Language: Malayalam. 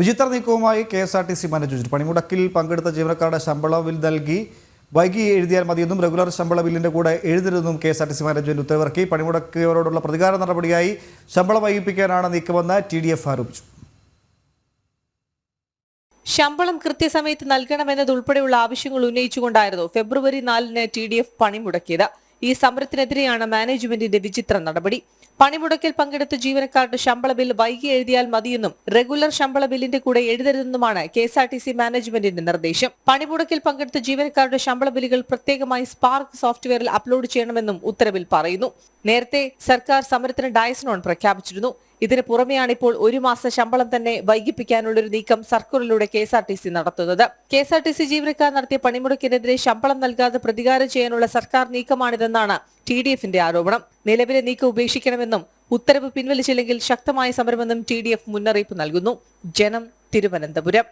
വിചിത്ര നീക്കവുമായി K S R T C manage പണിമുടക്കിൽ പങ്കെടുത്ത ജീവനക്കാരുടെ ശമ്പള ബിൽ നൽകി വൈകി എഴുതിയാൽ മതിയെന്നും റെഗുലർ ശമ്പള ബില്ലിന്റെ കൂടെ എഴുതരുതെന്നും K S R T C management ഉത്തരവിറക്കി. പണിമുടക്കിയവരോടുള്ള പ്രതികാര നടപടിയായി ശമ്പളം വൈകിപ്പിക്കാനാണ് നീക്കമെന്ന് ടി ഡി എഫ് ആരോപിച്ചു. ശമ്പളം കൃത്യസമയത്ത് നൽകണമെന്നതുൾപ്പെടെയുള്ള ആവശ്യങ്ങൾ ഉന്നയിച്ചുകൊണ്ടായിരുന്നു ഫെബ്രുവരി നാലിന് ടി ഡി എഫ് പണിമുടക്കിയത്. ഈ സമരത്തിനെതിരെയാണ് മാനേജ്മെന്റിന്റെ വിചിത്ര നടപടി. പണിമുടക്കിൽ പങ്കെടുത്ത ജീവനക്കാരുടെ ശമ്പള ബിൽ വൈകി എഴുതിയാൽ മതിയെന്നും റെഗുലർ ശമ്പള ബില്ലിന്റെ കൂടെ എഴുതരുതെന്നുമാണ് K S R T C മാനേജ്മെന്റിന്റെ നിർദ്ദേശം. പണിമുടക്കിൽ പങ്കെടുത്ത ജീവനക്കാരുടെ ശമ്പള ബില്ലുകൾ പ്രത്യേകമായി സ്പാർക്ക് സോഫ്റ്റ്വെയറിൽ അപ്ലോഡ് ചെയ്യണമെന്നും ഉത്തരവിൽ പറയുന്നു. നേരത്തെ സർക്കാർ സമരത്തിന് ഡയസ്നോൺ പ്രഖ്യാപിച്ചിരുന്നു. ഇതിന് പുറമെയാണ് ഇപ്പോൾ ഒരു മാസ ശമ്പളം തന്നെ വൈകിപ്പിക്കാനുള്ള ഒരു നീക്കം സർക്കുലറിലൂടെ K S R T C നടത്തുന്നത്. K S R T C ജീവനക്കാർ നടത്തിയ പണിമുടക്കിനെതിരെ ശമ്പളം നൽകാതെ പ്രതികാരം ചെയ്യാനുള്ള സർക്കാർ നീക്കമാണിതെന്നാണ് ടി ഡി എഫിന്റെ ആരോപണം. നിലവിലെ നീക്കം ഉപേക്ഷിക്കണമെന്നും ഉത്തരവ് പിൻവലിച്ചില്ലെങ്കിൽ ശക്തമായ സമരമെന്നും ടി ഡി എഫ് മുന്നറിയിപ്പ് നൽകുന്നു. ജനം തിരുവനന്തപുരം.